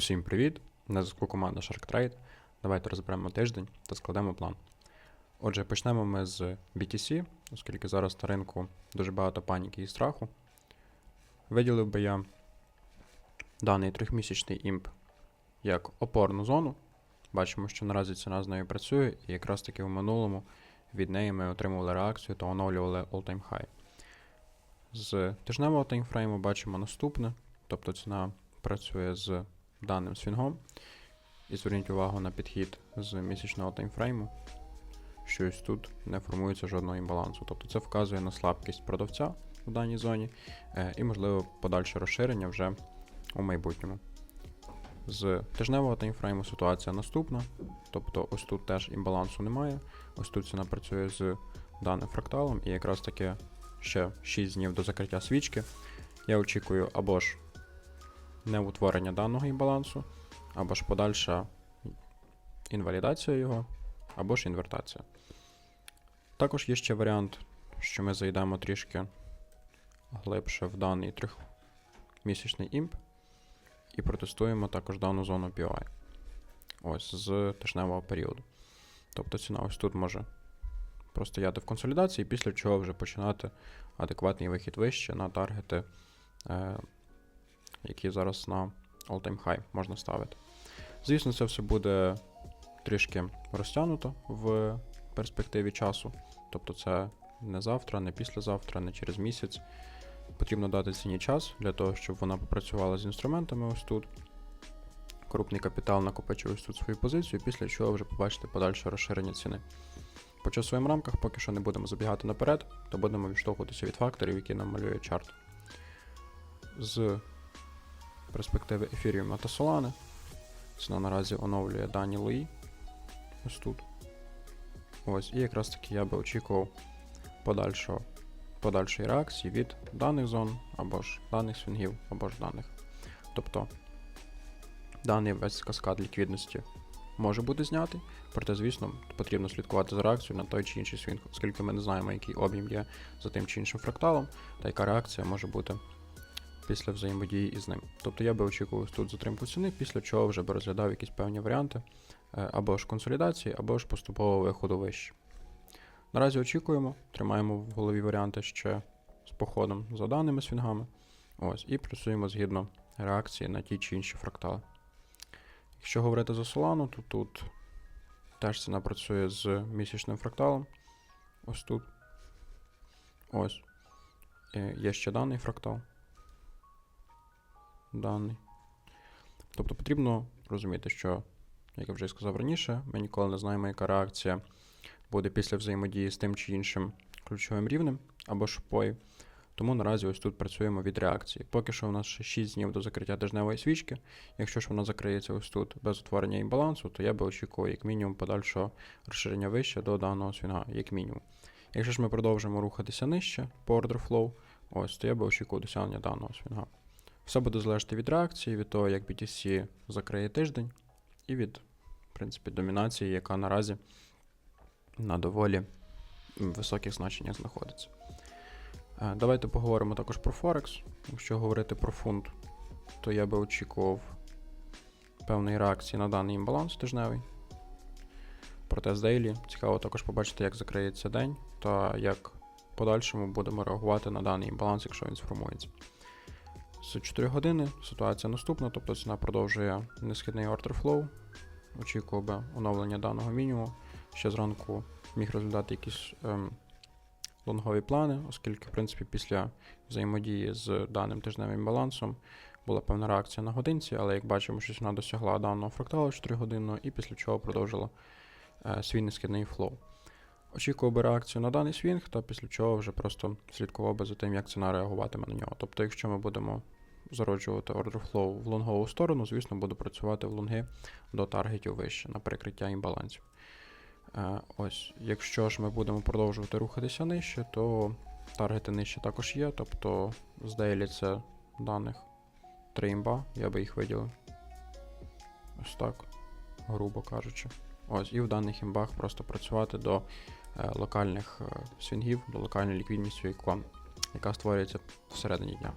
Усім привіт! На зв'язку команда SharkTrade. Давайте розберемо тиждень та складемо план. Отже, почнемо ми з BTC, оскільки зараз на ринку дуже багато паніки і страху. Виділив би я даний трьохмісячний імп як опорну зону. Бачимо, що наразі ціна з нею працює, і якраз таки в минулому від неї ми отримували реакцію та оновлювали all-time high. З тижневого таймфрейму бачимо наступне, тобто ціна працює з даним свінгом. І зверніть увагу на підхід з місячного таймфрейму, що ось тут не формується жодного імбалансу. Тобто це вказує на слабкість продавця в даній зоні е, і, можливо, подальше розширення вже у майбутньому. З тижневого таймфрейму ситуація наступна. Тобто ось тут теж імбалансу немає. Ось тут ціна працює з даним фракталом, і якраз таки ще 6 днів до закриття свічки. Я очікую або ж неутворення даного імбалансу, або ж подальша інвалідація його, або ж інвертація. Також є ще варіант, що ми зайдемо трішки глибше в даний трьохмісячний імп і протестуємо також дану зону POI. Ось з тижневого періоду. Тобто ціна ось тут може простояти в консолідації, після чого вже починати адекватний вихід вище на таргети, е, які зараз на all-time high можна ставити. Звісно, це все буде трішки розтягнуто в перспективі часу. Тобто це не завтра, не післязавтра, не через місяць. Потрібно дати ціні час для того, щоб вона попрацювала з інструментами ось тут. Крупний капітал накопичує ось тут свою позицію, після чого вже побачите подальше розширення ціни. По часовим рамках поки що не будемо забігати наперед, то будемо відштовхуватися від факторів, які нам малює чарт. З перспективи Ethereum та Solana. Ціна наразі оновлює дані Луї. Ось тут. Ось, і якраз таки я би очікував подальшого, подальшої реакції від даних зон, або ж даних свінгів, або ж даних. Тобто даний весь каскад ліквідності може бути знятий, проте, звісно, потрібно слідкувати за реакцією на той чи інший свінг, оскільки ми не знаємо, який об'єм є за тим чи іншим фракталом, та яка реакція може бути після взаємодії із ним. Тобто я би очікував тут затримку ціни, після чого вже би розглядав якісь певні варіанти е, або ж консолідації, або ж поступового виходу вище. Наразі очікуємо, тримаємо в голові варіанти ще з походом за даними свінгами. Ось, і працюємо згідно реакції на ті чи інші фрактали. Якщо говорити за Solana, то тут теж ціна працює з місячним фракталом. Ось тут. Ось. Е, Є ще даний фрактал. Даний. Тобто потрібно розуміти, що, як я вже сказав раніше, ми ніколи не знаємо, яка реакція буде після взаємодії з тим чи іншим ключовим рівнем або шпою. Тому наразі ось тут працюємо від реакції. Поки що у нас ще 6 днів до закриття тижневої свічки. Якщо ж вона закриється ось тут без утворення імбалансу, то я би очікував як мінімум подальшого розширення вище до даного свінга, як мінімум. Якщо ж ми продовжимо рухатися нижче по order flow, ось, то я би очікував досягнення даного свінга. Все буде залежати від реакції, від того, як BTC закриє тиждень, і від, в принципі, домінації, яка наразі на доволі високих значеннях знаходиться. Е, Давайте поговоримо також про Форекс. Якщо говорити про фунт, то я би очікував певної реакції на даний імбаланс тижневий. Проте з Daily цікаво також побачити, як закриється день та як в подальшому будемо реагувати на даний імбаланс, якщо він сформується. З 4 години ситуація наступна, тобто ціна продовжує несхідний order flow. Очікував би оновлення даного мінімуму. Ще зранку міг розглядати якісь ем, лонгові плани, оскільки, в принципі, після взаємодії з даним тижневим балансом була певна реакція на годинці, але як бачимо, що вона досягла даного фракталу 4 годинного і після чого продовжила е, свій нескідний флоу. Очікував би реакцію на даний свінг, та після чого вже просто слідкував би за тим, як ціна реагуватиме на нього. Тобто, якщо ми будемо зароджувати flow в лонгову сторону, звісно, буду працювати в лонги до таргетів вище на перекриття імбалансів. Е, Ось, якщо ж ми будемо продовжувати рухатися нижче, то таргети нижче також є. Тобто з Daily це даних 3 імба, я би їх виділив. Ось так, грубо кажучи. Ось, і в даних імбах просто працювати до локальних е, свінгів, до локальної ліквідності, яка, яка створюється всередині дня.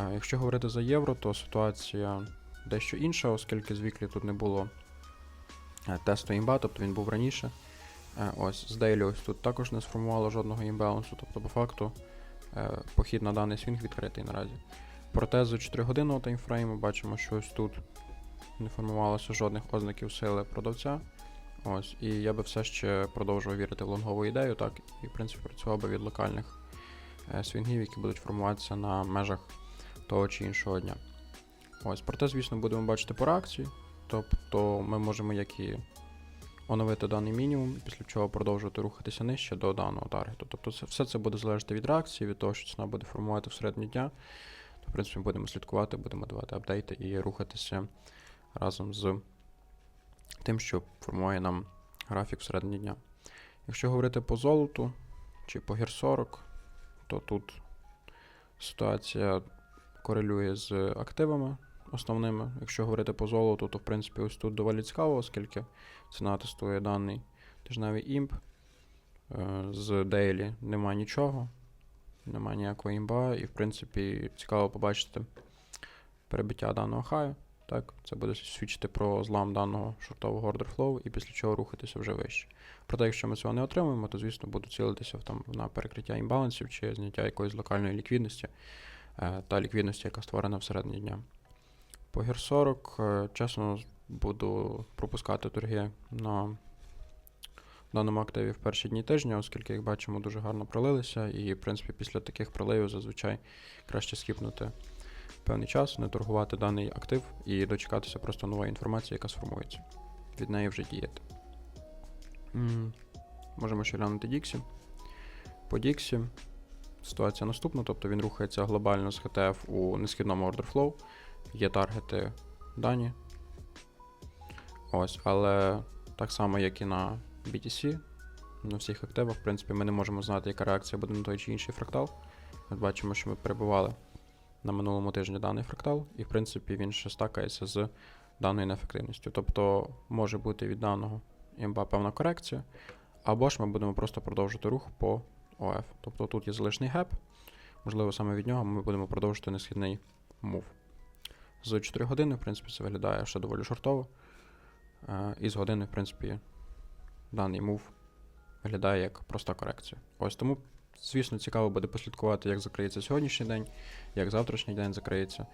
Е, якщо говорити за євро, то ситуація дещо інша, оскільки з віклі тут не було е, тесту імба, тобто він був раніше. Е, Ось з Daily ось тут також не сформувало жодного імбалансу, тобто по факту е, похід на даний свінг відкритий наразі. Проте з 4-годинного таймфрейму бачимо, що ось тут не формувалося жодних ознаків сили продавця. Ось, і я би все ще продовжував вірити в лонгову ідею, так, і в принципі працював би від локальних е, свінгів, які будуть формуватися на межах того чи іншого дня. Ось, проте, звісно, будемо бачити по реакції. Тобто ми можемо як і оновити даний мінімум, після чого продовжувати рухатися нижче до даного таргету. Тобто це, все це буде залежати від реакції, від того, що ціна буде формувати всередині дня. То, в принципі, будемо слідкувати, будемо давати апдейти і рухатися разом з тим, що формує нам графік всередині дня. Якщо говорити по золоту чи по гір 40, то тут ситуація корелює з активами основними. Якщо говорити по золоту, то в принципі ось тут доволі цікаво, оскільки ціна тестує даний тижневий імп. Е, З Daily немає нічого, немає ніякого імба, і в принципі цікаво побачити перебиття даного хаю. Так, це буде свідчити про злам даного шортового order flow і після чого рухатися вже вище. Проте, якщо ми цього не отримаємо, то звісно буду цілитися там, на перекриття імбалансів чи зняття якоїсь локальної ліквідності е, та ліквідності, яка створена всередині дня. По гір 40, е, чесно, буду пропускати торги на даному активі в перші дні тижня, оскільки, як бачимо, дуже гарно пролилися, і, в принципі, після таких проливів зазвичай краще скіпнути певний час, не торгувати даний актив і дочекатися просто нової інформації, яка сформується. Від неї вже діяти. М, Можемо ще глянути Діксі. По Діксі ситуація наступна, тобто він рухається глобально з ХТФ у несхідному order flow. Є таргети дані. Ось, але так само, як і на BTC, на всіх активах, в принципі, ми не можемо знати, яка реакція буде на той чи інший фрактал. Ми бачимо, що ми перебували на минулому тижні даний фрактал, і в принципі він ще стакається з даною неефективністю. Тобто може бути від даного імба певна корекція, або ж ми будемо просто продовжити рух по ОФ. Тобто тут є залишний геп, можливо, саме від нього ми будемо продовжити несхідний мув. З 4 години, в принципі, це виглядає ще доволі шортово. Е, І з години, в принципі, даний мув виглядає як проста корекція. Ось тому, звісно, цікаво буде послідкувати, як закриється сьогоднішній день, як завтрашній день закриється.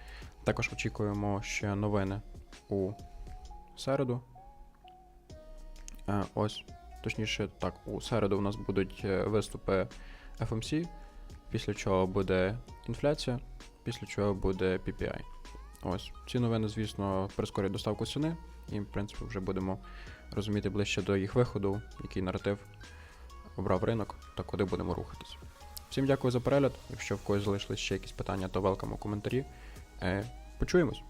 Також очікуємо ще новини у середу. Е, Ось, точніше, так, у середу у нас будуть е, виступи FMC, після чого буде інфляція, після чого буде PPI. Ось, ці новини, звісно, прискорять доставку ціни, і, в принципі, вже будемо розуміти ближче до їх виходу, який наратив обрав ринок та куди будемо рухатись. Всім дякую за перегляд. Якщо в когось залишились ще якісь питання, то велкам у коментарі. Е, Почуємось!